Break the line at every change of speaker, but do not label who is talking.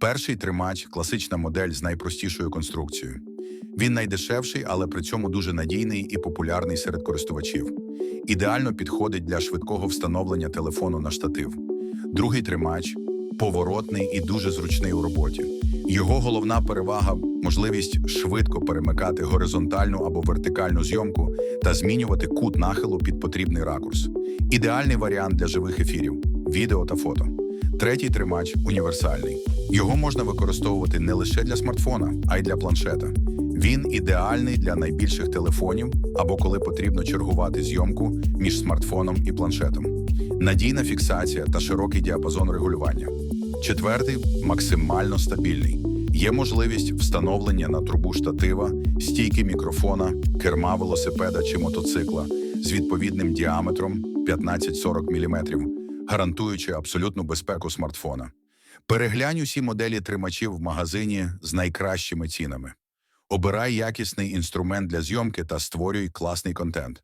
Перший тримач класична модель з найпростішою конструкцією. Він найдешевший, але при цьому дуже надійний і популярний серед користувачів. Ідеально підходить для швидкого встановлення телефону на штатив. Другий тримач поворотний і дуже зручний у роботі. Його головна перевага можливість швидко перемикати горизонтальну або вертикальну зйомку та змінювати кут нахилу під потрібний ракурс. Ідеальний варіант для живих ефірів, відео та фото. Третій тримач універсальний. Його можна використовувати не лише для смартфона, а й для планшета. Він ідеальний для найбільших телефонів або коли потрібно чергувати зйомку між смартфоном і планшетом. Надійна фіксація та широкий діапазон регулювання. Четвертий максимально стабільний. Є можливість встановлення на трубу штатива, стійки мікрофона, керма велосипеда чи мотоцикла з відповідним діаметром 15-40 мм, гарантуючи абсолютну безпеку смартфона. Переглянь усі моделі тримачів в магазині з найкращими цінами. Обирай якісний інструмент для зйомки та створюй класний контент.